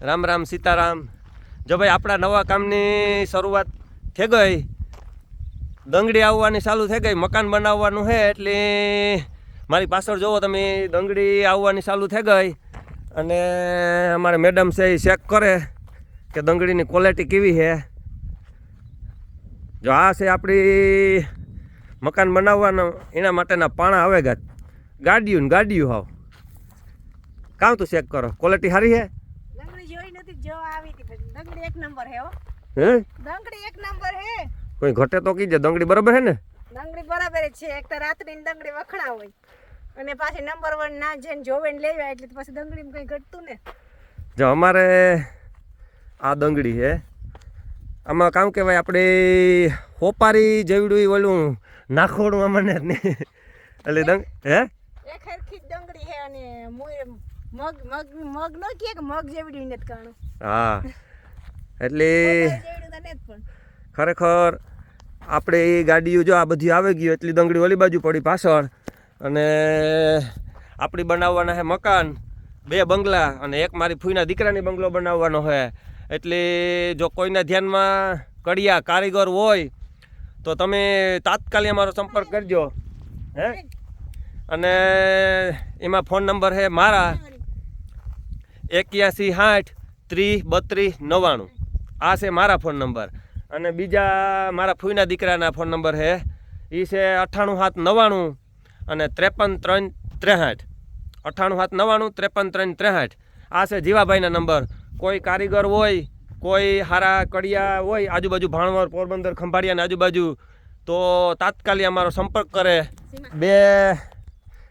રામ રામ સીતારામ. જો ભાઈ આપણા નવા કામની શરૂઆત થઈ ગઈ, દંગડી આવવાની ચાલુ થઈ ગઈ, મકાન બનાવવાનું છે એટલે મારી પાછળ જુઓ તમે, દંગડી આવવાની ચાલુ થઈ ગઈ અને અમારે મેડમ છે એ ચેક કરે કે દંગડીની ક્વોલિટી કેવી છે. જો આ છે આપણી મકાન બનાવવાના, એના માટેના પાણા આવે ગાડીયું ગાડીયું હાવ. કામ તું ચેક કરો? ક્વોલિટી સારી છે ડંગળી જોઈ નથી જો આવી હતી પછી ડંગળી એક નંબર હે હો. હે? ડંગડી એક નંબર હે. કોઈ ઘટે તો કીજે ડંગડી બરાબર હે ને? ડંગડી બરાબર છે. એક તો રાત્રિની ડંગડી વખણા હોય. અને પાછી નંબર વન ના જેને જોવે ને લેવા એટલે પછી ડંગળીમાં કઈ ઘટતું ને. જો અમારે આ દંગડી છે આમાં કામ કહેવાય આપણે હોપારી જેવડું ઓલું નાખોડું અમને જ નહીં એટલે દંગ હે? એક હરખી જ ડંગળી હે અને મોય મગ મગ મગ નો કે કે મગ જેવડી નથી કાણું. હા. એટલે ખરેખર આપણે એ ગાડીઓ જો આ બધી આવી ગયું એટલી દંગડી ઓલી બાજુ પડી પાછળ. અને આપણી બનાવવાના છે મકાન બે બંગલા અને એક મારી ફૂઈના દીકરાની બંગલો બનાવવાનો છે એટલે જો કોઈના ધ્યાનમાં કડિયા કારીગર હોય તો તમે તાત્કાલિક અમારો સંપર્ક કરજો. હે? અને એમાં ફોન નંબર છે મારા. એક્યાસી સાઠ ત્રીસ બત્રીસ નવ્વાણું. આ છે મારા ફોન નંબર. અને બીજા મારા ફૂઈના દીકરાના ફોન નંબર છે એ છે અઠ્ઠાણું સાત નવ્વાણું અને ત્રેપન ત્રણ ત્રેસઠ અઠ્ઠાણું સાત નવ્વાણું ત્રેપન ત્રણ ત્રેસઠ આ છે જીવાભાઈના નંબર. કોઈ કારીગર હોય કોઈ હારા કડિયા હોય આજુબાજુ ભાણવર પોરબંદર ખંભાળિયાને આજુબાજુ તો તાત્કાલિક અમારો સંપર્ક કરે. બે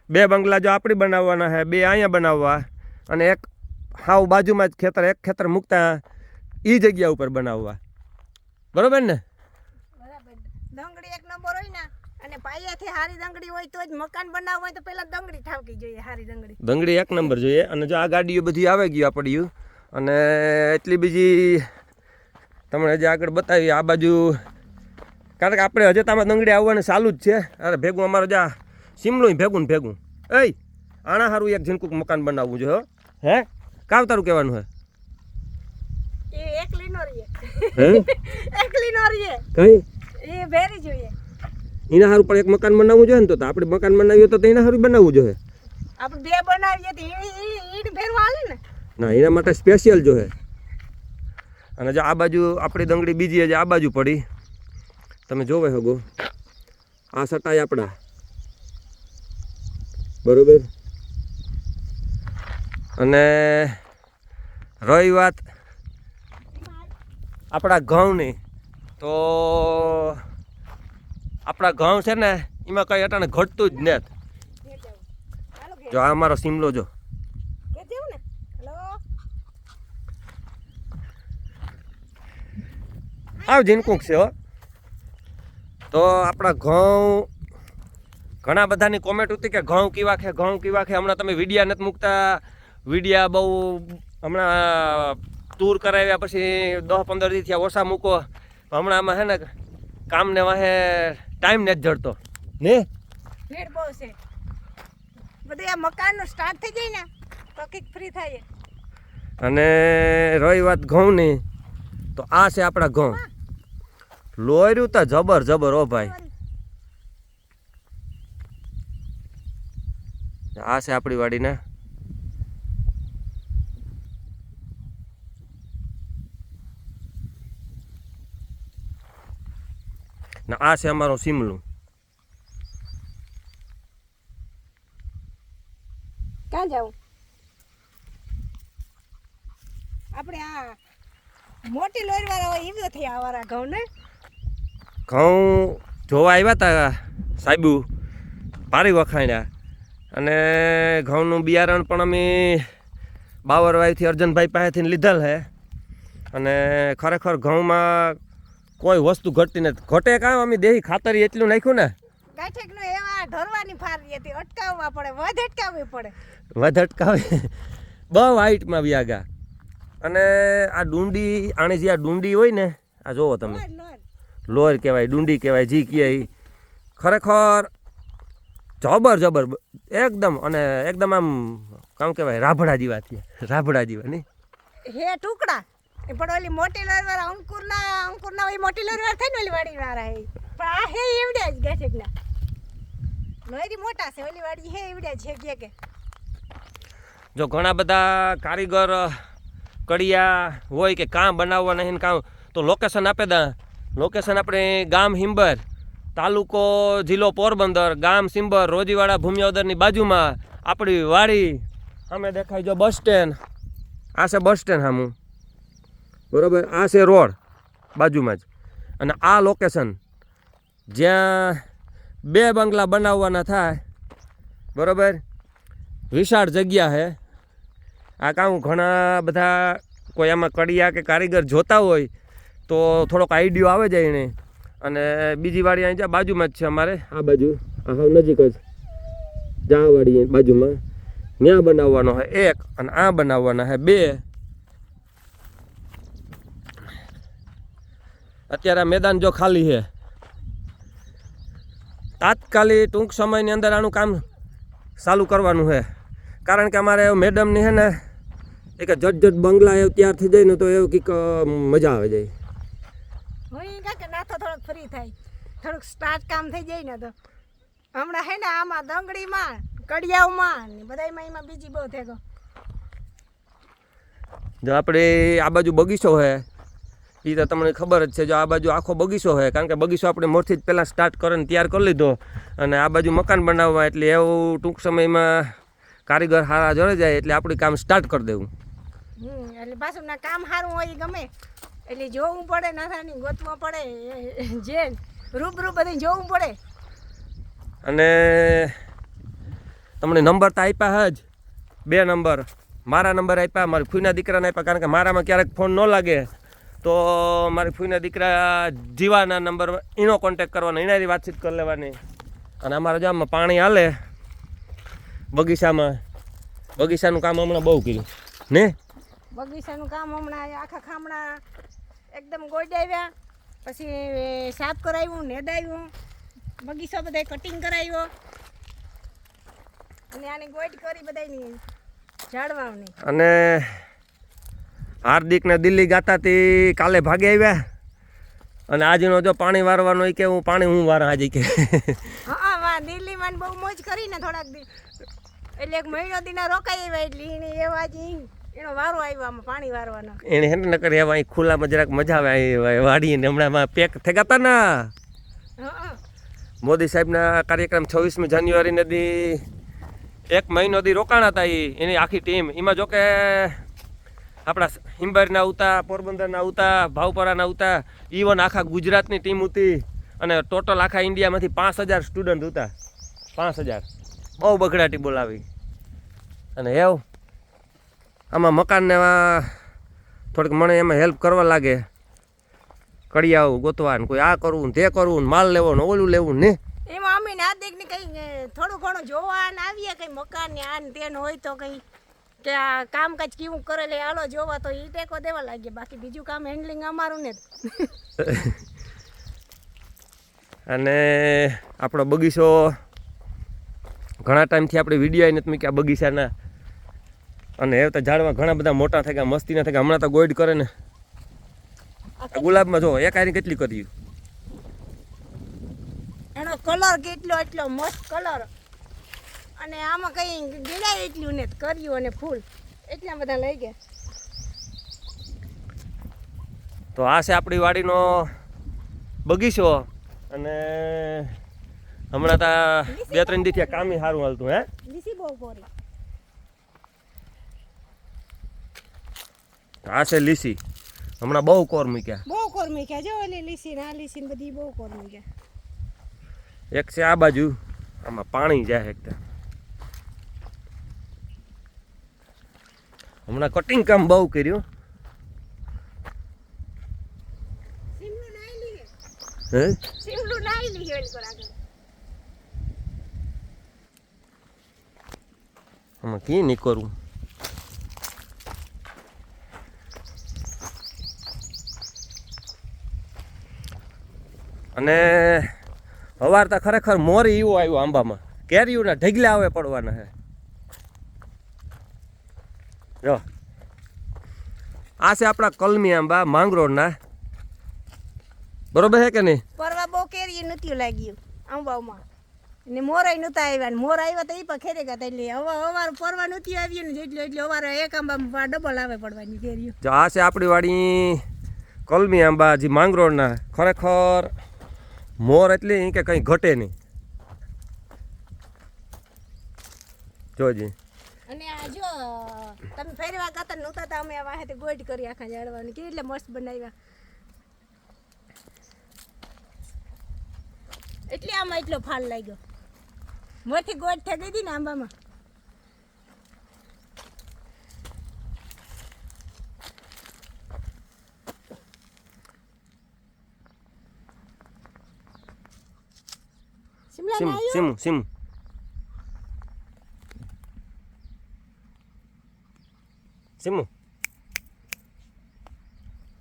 બે બંગલા જો આપણી બનાવવાના છે બે અહીંયા બનાવવા. અને એક હાવ બાજુમાં જ ખેતર એક ખેતર મૂકતા. એ જગ્યા ઉપર બનાવવા. બરોબર ને? બરાબર. ડંગળી એક નંબર હોય ને અને પાયાથી હારી ડંગળી હોય તો જ મકાન બનાવવું હોય તો પહેલા ડંગળી ઠાવકી જોઈએ હારી ડંગળી દંગડી એક નંબર જોઈએ અને જો આ ગાડીઓ બધી આવે ગયું આપણી અને એટલી બીજી તમને હજી આગળ બતાવી આ બાજુ કારણ કે આપણે હજે તામાં દંગડી આવવાની ચાલુ જ છે. અરે ભેગું અમારે જા સિમલું ભેગું ને ભેગું. એ આણા સારું એક ઝીણકુક મકાન બનાવવું જોઈએ હો. કામ તારું કહેવાનું હે. એ એકલી નો રહીએ હે? એકલી નો રહીએ. કઈ? એ ભેરી જોઈએ. એના હારું પણ એક મકાન બનાવવું જોઈએ ને તો આપણે મકાન બનાવીએ તો એના હારું બનાવવું જોઈએ. આપણે બે બનાવીએ તો ઈડ ભેરવા આવે ને. ના એના માટે સ્પેશિયલ જોઈએ અને જો આ બાજુ આપણી દંગડી બીજી હજી આ બાજુ પડી. તમે જોવે હગો આ સટાય આપણા. બરોબર? અને રહી વાત આપણા ઘઉંની. તો આપણા ઘઉં છે ને, એમાં કંઈ અટાણે ઘટતું જ નથી. જો, આ મારો સિમલો જો. આવ જીનકુક છે, હો. તો આપણા ઘઉં, ઘણા બધાની કોમેન્ટ હતી કે ઘઉં કીવા છે, ઘઉં કીવા છે. હમણાં તમે વિડિયા નથી મૂકતા. વિડિયા બહુ, હમણાં ટૂર કરાવ્યા પછી દસ પંદર દી થયા ઓછા મૂકો. હમણાં આમાં હે ને કામને વાહે ટાઈમ નથી જડતો. ને? ભીડ બહુ છે. બધું આ મકાનનું સ્ટાર્ટ થઈ જાય ને તો કંઈક ફ્રી થાય. અને રહી વાત ઘઉંની તો આ છે આપણા ઘઉં. લોયરું તો જબર જબર ઓ ભાઈ. આ છે આપણી વાડીના. ને આ છે અમારું સિમલું. ક્યાં જાવ? આપણે આ મોટી લોરી વાળા હોય એવી નથી આ ઘઉં ને? ઘઉં જોવા આવ્યા હતા સાહેબુ ભારી વખાણ્યા. અને ઘઉંનું બિયારણ પણ અમે બાવરવાઈથી અર્જનભાઈ પાસેથી લીધેલ છે અને ખરેખર ઘઉંમાં કોઈ વસ્તુ ઘટતી નથી. ઘટે કામ અમે દેહી ખાતરી એટલું નાખ્યું ને? ગાંઠેક એવા ઢોરવાની ફારી હતી. અટકાવવા પડે વધ અટકાવવી પડે. વધ અટકાવે? બહુ હાઈટમાં વ્યાગા અને આ ડુંડી આની જે આ ડુંડી હોય ને આ જોવો તમે. લોર, કહેવાય ડુંડી કહેવાય જી કહેવાય ખરેખર જબર જબર એકદમ અને એકદમ આમ કામ કહેવાય રાભડા જેવા થયા. રાભડા જેવા નહીં? હે ટુકડા. પણ ઓલી મોટી લોર વાળા અંકુરના અંકુરના ઓલી મોટી લોર વાળા થાય ને ઓલી વાડી વાળા હે પણ આ હે એવડ્યા જ ગાંઠેકના લોરી મોટા છે, ઓલી વાડી હે એવડ્યા છે કે કે જો ઘણા બધા કારીગર, કડિયા હોય કે કામ બનાવવા નહીં કામ, તો લોકેશન આપે દા. લોકેશન આપણે ગામ હિંબર તાલુકો જિલ્લો પોરબંદર, ગામ સિંબર, રોજીવાડા ભૂમિયોદરની બાજુમાં આપણી વાડી. અમે દેખાય જો બસ સ્ટેન્ડ. આ છે બસ સ્ટેન્ડ સામું બરોબર? આ છે રોડ, બાજુમાં જ. અને આ લોકેશન જ્યાં બે બંગલા બનાવવાના થાય, બરોબર? વિશાળ જગ્યા છે. આ કામ ઘણા બધા કોઈ આમાં કડિયા કે કારીગર જોતા હોય, તો થોડોક આઈડિયો આવે જાય એને. અને બીજી વાડી અહીં બાજુમાં જ છે અમારે. આ બાજુ હાવ નજીક જ. જ્યાં વાડી બાજુમાં. ત્યાં બનાવવાનો છે એક અને આ બનાવવાના છે બે. અત્યારે આ મેદાન જો ખાલી છે. તાત્કાલિક ટૂંક સમયની અંદર આનું કામ ચાલુ કરવાનું છે. કારણ કે અમારે મેડમની છે ને એક જટ જટ બંગલા એવું ત્યારથી થઈ જાય ને તો એવું કંઈક મજા આવે જાય. હું ઈ ના તો થોડુંક ફ્રી થાય. થોડુંક સ્ટાર્ટ કામ થઈ જાય ને તો. હમણાં હે ને આમાં દંગડીમાં કડિયાઓમાં બધામાં એમાં બીજી બહુ થેગો જો આપણે આ બાજુ બગીચો છે એ તો તમને ખબર જ છે જો આ બાજુ આખો બગીચો છે કારણ કે બગીચો આપણે મોરથી જ પહેલાં સ્ટાર્ટ કરીને તૈયાર કરી લીધો. અને આ બાજુ મકાન બનાવવા એટલે એવું ટૂંક સમયમાં કારીગર સારા જોડે જાય એટલે આપણે કામ સ્ટાર્ટ કરી દેવું. એટલે પાછું ના કામ સારું હોય ગમે. એટલે જોવું પડે નાની ગોતવા પડે જે રૂબરૂ બધી જોવું પડે. અને તમને નંબર તો આપ્યા જ. બે નંબર. મારા નંબર આપ્યા મારી ફૂઈના દીકરાને આપ્યા કારણ કે મારામાં ક્યારેક ફોન ન લાગે. તો મારી ફૂઈના દીકરા જીવાના નંબર એનો કોન્ટેક કરવાનો એનાથી વાતચીત કરી લેવાની. અને અમારા ગામમાં પાણી હાલે. બગીચામાં. બગીચાનું કામ હમણાં બહુ કર્યું. ને? બગીચાનું કામ હમણાં આખા ખામણા એકદમ ગોડાવ્યા. પછી સાફ કરાવ્યું નેદાવ્યું. બગીચો બધાય કટિંગ કરાવ્યો. અને આની ગોઈટ કરી બધાની ઝાડવાની અને હાર્દિકને દિલ્હી ગાતાથી કાલે ભાગે આવ્યા. અને આજનો જો પાણી વારવાનો એ કે હું પાણી હું વારા આજે કે? દિલ્હીમાં બહુ મોજ કરીને થોડાક દી એટલે એક મહિનો દીના રોકાઈ આવ્યા એટલે એને એવા જ એનો વારો આવ્યો આમાં પાણી વારવાનો. એને હેને ન કરી એવા અહીં ખુલ્લામાં જરાક મજા આવે વાડીને હમણાં પેક થઈ ગયા ને. મોદી સાહેબના કાર્યક્રમ છવ્વીસમી જાન્યુઆરી દી એક મહિનો દી રોકાણ હતા એ એની આખી ટીમ એમાં જો કે આપણા હિંબરના આવતા પોરબંદરના આવતા ભાવપરાના આવતા ઇવન આખા ગુજરાતની ટીમ હતી. અને ટોટલ આખા ઇન્ડિયામાંથી પાંચ હજાર સ્ટુડન્ટ હતા. પાંચ હજાર. બહુ બગડાટી બોલાવી અને એવું આમાં મકાનને થોડીક મને એમાં હેલ્પ કરવા લાગે. કડિયાઓ ગોતવા ને કોઈ આ કરવું તે કરવું ને માલ લેવો ને ઓલું લેવું ને એમાં અમે નાદિક ને કઈ થોડું ઘણું જોવા આવીએ કઈ મકાન ને આ ને તેનું હોય તો કઈ. કે આ કામકાજ કેવું કરે લે હાલો જોવા તો ઈ ટેકો દેવા લાગે બાકી બીજું કામ હેન્ડલિંગ અમારું ને અને આપણો બગીચો ઘણા ટાઈમથી આપણે વીડિયો નથી મૂક્યા બગીચાના. અને એ તો ઝાડમાં ઘણા બધા મોટા થઈ ગયા મસ્તી ના થઈ ગયા હમણાં તો ગોઈડ કરે ને. આ ગુલાબમાં જો એક આની કેટલી કર્યું? એનો કલર કેટલો એટલો મસ્ત કલર અને આમાં કઈ ગીડા એટલું ને કર્યું અને ફૂલ. એટલા બધા લઈ ગયા. તો આ છે આપણી વાડીનો બગીચો અને હમણાં તા બે ત્રણ દિવસથી કામી સારું હાલતું હે? લીસી બહુ કોરી આ છે લીસી. હમણાં બહુ કોર મૂક્યા. બહુ કોર મૂક્યા. જો ઓલી લીસી ને આ લીસી બધી બહુ કોર મૂક્યા. એક છે આ બાજુ. આમાં પાણી જાય એકદમ હમણાં કટિંગ કામ બહુ કર્યું. આમાં કી નહીં કરવું અને હવાર તો ખરેખર મોરી એવું આવ્યું આંબામાં. કેરીઓના ઢગલા આવે પડવાના છે. જો આ છે આપણા કલમી આંબા માંગરોળના. બરોબર છે કે નહીં? પરવા બહુ કેરી નથી લાગ્યું આંબામાં ને મોરાય નતા આવ્યા. ને મોર આવ્યા તો એ પણ ખેરે ગયા એટલે હવે અવાર પરવા નતું આવ્યું ને એટલે એટલે અવારે એક આંબામાં ડબલ આવે પડવાની કેરીઓ. જો આ છે આપણી વાડી કલમી આંબા જે માંગરોળના. ખરેખર મોર એટલે ઈ કે કંઈ ઘટે નહીં. જોજી. અને આ જો તમે ફેરવા ગાતા નહોતા તો અમે વાહેથી ગોટ કરી આખા જાળવાની. કે એટલે મસ્ત બનાવ્યા? એટલે આમાં એટલો ફાલ લાગ્યો. મોટી ગોટ થઈ ગઈ હતી ને આંબામાં. શિમલા સીમ આવ્યું? સીમ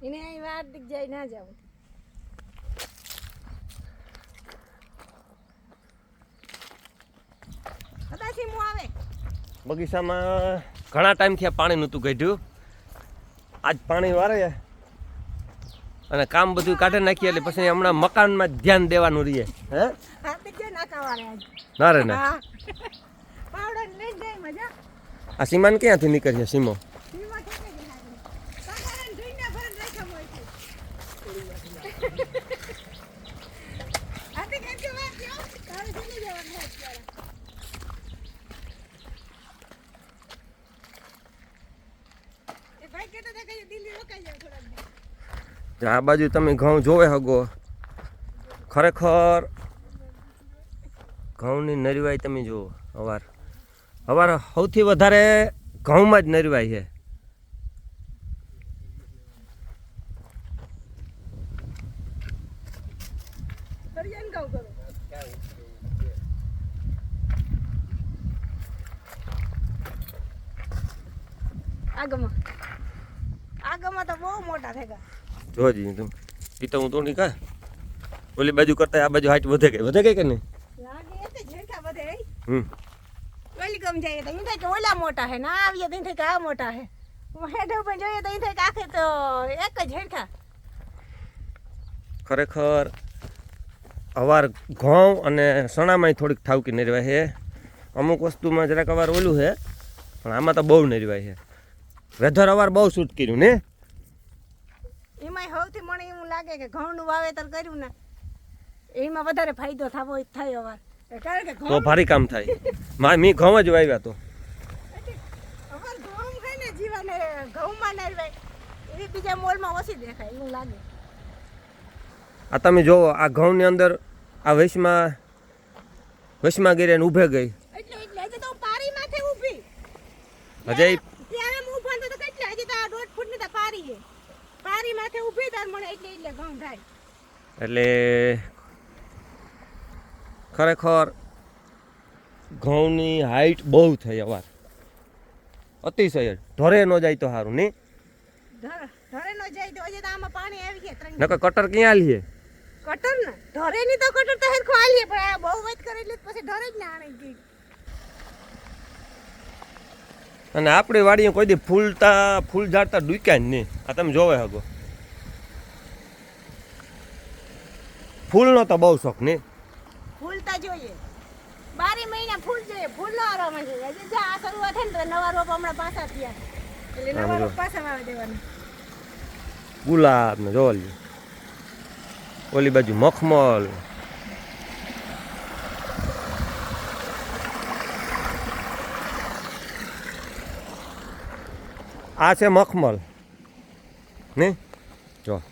Ini ay એને અહીં વાર દીક જાય ના જાવ કદાચી હું આવે? બગીચામાં ઘણા ટાઈમથી આ પાણી નહોતું કાઢ્યું. આજ પાણી વારે અને કામ બધું કાઢી નાખીએ એટલે પછી હમણાં મકાનમાં ધ્યાન દેવાનું રહીએ. હે? ના રે ના. આ સીમાન ક્યાંથી નીકળશે સીમો સીમા ખેંચે છે હાથમાં. કાકાને ધોઈને ભરીને રાખ્યા હોય છે. હાર્દિક એક વાર થયો, તારે જઈને જવાનું હોય અત્યારે. એ ભાઈ કહેતા હતા કે દિલ્હી રોકાઈ જાવ થોડાક દી. આ બાજુ તમે ઘઉં જોવે હગો. ખરેખર ઘઉંની નરવાઈ તમે જુઓ અવાર અવાર સૌથી વધારે ઘઉંમાં જ નરવાઈ છે. આગમાં. આગમાં તો બહુ મોટા થઈ ગયા જોજી તું. એ તો હું તો નહીં કા ઓલી બાજુ કરતા આ બાજુ હાઈટ વધે ગઈ વધે ગઈ કે નહીં. હમ. વેલકમ જઈએ તો થાય કે ઓલા મોટા હે ના આવીએ તો અહીં કે આ મોટા હે. હેઠ પણ જોઈએ તો અહીં આખે તો એક જ હેઠા ખરેખર અવાર ઘઉં અને સણામાંય થોડીક ઠાવકી નરવાય છે અમુક વસ્તુમાં જરાક અવાર ઓલું છે પણ આમાં તો બહુ નરવાય છે વેધર અવાર બહુ શૂટ કર્યું ને? એમાંય સૌથી મને એવું લાગે કે ઘઉંનું વાવેતર કર્યું ને એમાં વધારે ફાયદો થવો થાય અવાર. કારણ કે તો ભારી કામ થાય. મા મી ઘઉં જ વાવ્યા તો. અવાર ઘઉં છે ને જીવાને ઘઉંમાં નરવાય એ બીજા મોલમાં ઓછી દેખાય એવું લાગે. આ તમે જોવો આ ઘઉંની અંદર આ વૈશમાં વૈશમાં ગીરે ઊભે ગઈ. એટલે એટલે તો પારી માથે ઊભી. હજે ત્યારે હું ઊભા તો કેટલા હજી તો આ દોઢ ફૂટની તો પારી છે. પારી માથે ઊભી તાર મને એટલે એટલે ઘઉં થાય. એટલે ખરેખર ઘઉંની હાઈટ બહુ થઈ અવાર અતિશય. ઢોરે ન જાય તો સારું નહીં ઢોરે ન જાય તો હજી તો આમાં પાણી આવી ગયા ત્રણ નકર કટર ક્યાં લીએ કટર ને? ઢોરે ની તો કટર તો હેરખું આલીએ પણ આ બહુ વધ કરે એટલે પછી ઢોરે જ ના આણે ગઈ અને આપણી વાડીએ કોઈ દી ફૂલતા ફૂલ ઝાડતા ડૂક્યા જ નહીં. આ તમે જોવે હગો. ફૂલનો તો બહુ શોખ નહીં. ફૂલતા જોઈએ. બારે મહિના ફૂલ જોઈએ. ફૂલ નો જોઈએ હજી જો આ શરૂઆત થાય ને તો નવા રોપ હમણાં પાછા થયા. એટલે નવા રોપ પાછા વાવી દેવાના. ગુલાબ ને જોવા ઓલી બાજુ મખમલ. આ છે મખમલ. ને? જો.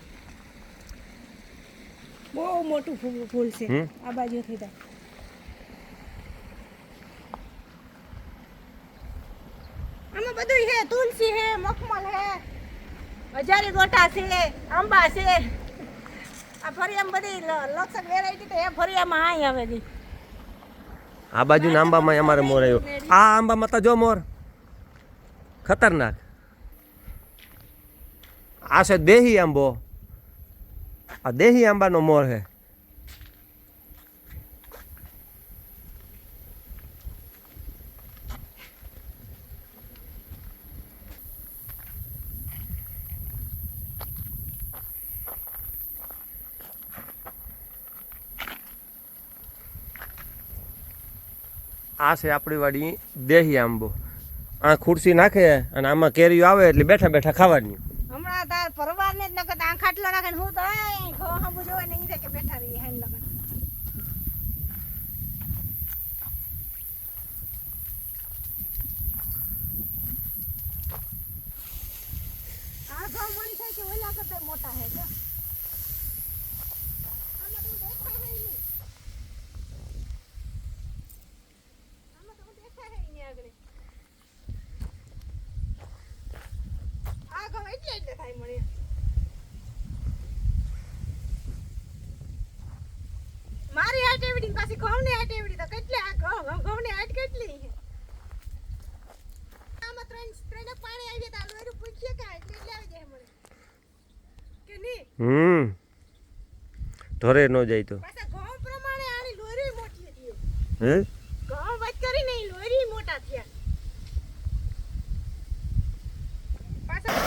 બહુ મોટું ફૂલ છે. આ બાજુથી તો આમાં બધું છે. તુલસી છે મખમલ છે હજારી ગોટા છે આંબા છે. આ ફરિયામાં બધી લ- લક્ષણ વેરાયટી તો એ ફરિયામાં આઈ આવે છે. આ બાજુ આંબામાં અમારે મોર આવ્યો. આ આંબામાં તો જો મોર. ખતરનાક. આ છે દેહી આંબો. આ દેહી આંબાનો મોર છે. આ છે આપણી વાડી દેહી આંબો. આ ખુરશી નાખે અને આમાં કેરીઓ આવે એટલે બેઠા બેઠા ખાવાની. ખાટલો રાખે હું તો ઘો હંબુ જોવે ને ઈ કે બેઠા રહીએ હેન લગન. આ ઘઉં મળી થાય કે ઓલા કરતા મોટા હે જો એટલે જ દેખાય હે ઈ નહીં. આમાં તો દેખાય હે ઈ નહીં આગળ. આ ઘઉં એટલે એટલે થાય મને એવડી પાછી ઘઉંની હાટ એવડી તો કેટલી આ ઘઉં ઘઉં- ઘઉંની હાટ કેટલી આમાં ત્રણ ત્રણે પાણી આવી તા લોયરું પૂછીએ કે એટલે એટલે આવી જાય મને કે નહીં? હમ. ધરે ન જાય તો. પાછા ઘઉં પ્રમાણે આની લોયરી મોટી હતી. હે ઘઉં વચ કરીને ઈ લોયરી મોટા થયા પાછા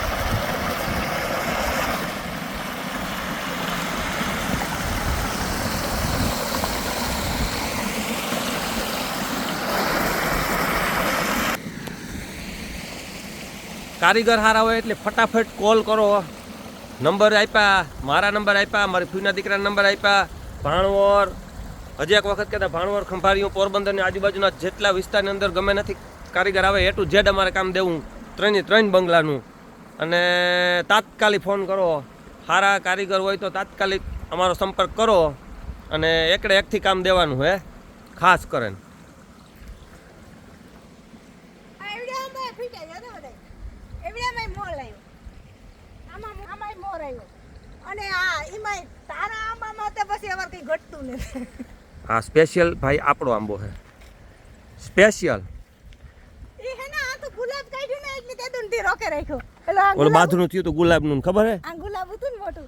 કારીગર હારા હોય એટલે ફટાફટ કોલ કરો. નંબર આપ્યા, મારા નંબર આપ્યા, મારી ફૂઈના દીકરાના નંબર આપ્યા. ભાણવર, હજી એક વખત કહેતા ભાણવર ખંભાળીઓ પોરબંદરની આજુબાજુના જેટલા વિસ્તારની અંદર ગમે નથી, કારીગર આવે એ ટુ ઝેડ અમારે કામ દેવું, ત્રણે ત્રણ બંગલાનું. અને તાત્કાલિક ફોન કરો. સારા કારીગર હોય તો તાત્કાલિક અમારો સંપર્ક કરો અને એકડે એકથી કામ દેવાનું હે, ખાસ કરીને. એવડામાંય મોર આવ્યો. આમાં આમાંય મોર આવ્યો. અને આ એમાંય તારા આંબામાં તો પછી અમારે કંઈ ઘટતું નથી. હા સ્પેશિયલ ભાઈ આપણો આંબો છે. સ્પેશિયલ એ હે ને આ તો ગુલાબ કાઢ્યું ને એટલે તે રોકે રાખ્યો. એટલે બાથરૂમ થયું હતું ગુલાબનું ખબર હે? આ ગુલાબ હતું ને મોટું.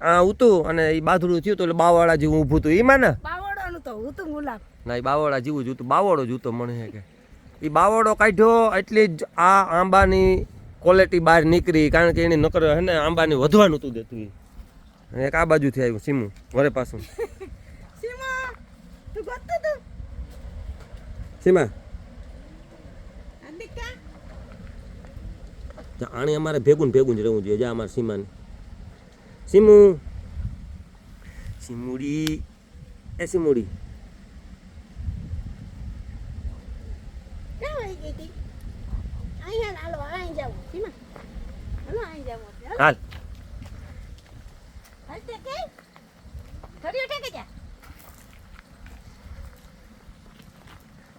આ ઉતું અને એ બાથરૂમ થયું તો એટલે બાવાળા જેવું ઊભું હતું. એમાં ને? બાવળોનું તો ઉતું ગુલાબ. ના એ બાવાળા જેવું જ હતું બાવળો જ હતો મને હે કે. એ બાવળો કાઢ્યો એટલી જ આ આંબાની ક્વોલિટી બહાર નીકળી કારણ કે એની નકર હે ને આંબાની વધવાનું હતું દેતું એ અને એક આ બાજુથી આવ્યું સીમું વરે પાછું. સીમા આણી અમારે ભેગું ભેગું જ રહેવું જોઈએ જા અમારે સીમાને. સીમુ. સીમુડી. એ સીમુડી ક્યાં વહી ગઈ હતી અહીંયા હાલો અહીં જાવું સીમા હાલો અહીં જાવું હાલો. હાલ તે કે ધર્યો ઠેકે જા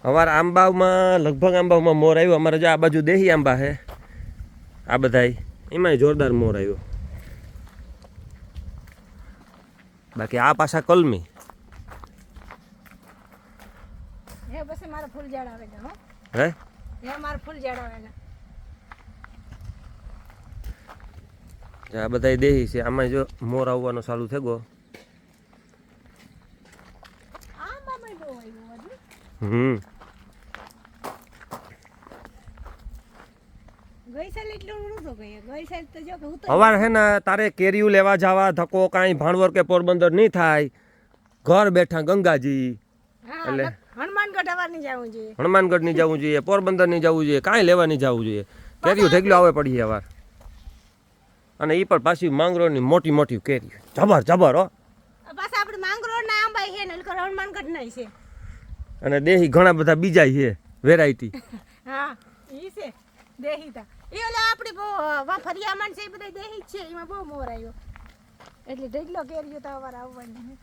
અમારા આંબામાં લગભગ આંબામાં મોર આવ્યો. અમારે જો આ બાજુ દેહી આંબા છે આ બધાય. એમાંય જોરદાર મોર આવ્યો. બાકી આ પાછા કલમી. હે મારા ફૂલ ઝાડ હે. હે? મારા ફૂલ ઝાડ જો આ બધા દેહી છે. આમાં જો મોર આવવાનો ચાલુ થઈ ગયો હમ. કે હું ને તારે કેરીયું લેવા જવા ધક્કો કાંઈ ભાણવર કે પોરબંદર નહીં થાય. ઘર બેઠા ગંગાજી. એટલે- હનુમાનગઢની જવું જોઈએ. પોરબંદર નહીં જવું જોઈએ કાંઈ લેવા નહીં જવું જોઈએ. કેરીયું ઢેગલો આવે પડી હવાર. અને એ પણ પાછી માંગરોળની મોટી મોટી કેરી જબર જબર હો. પાછા આપણે માંગરોળ ના આંબા છે ને હનુમાનગઢ નહીં છે. અને દેહી ઘણા બધા બીજા છે વેરાયટી હા ઈ છે દેહીતા એ ઓલા આપણે બહુ વા ફરિયામાં છે એ બધા દેહી છે એમાં બહુ મોર આવ્યો. એટલે ઢગલો કેરીઓ તો અવાર આવવાની.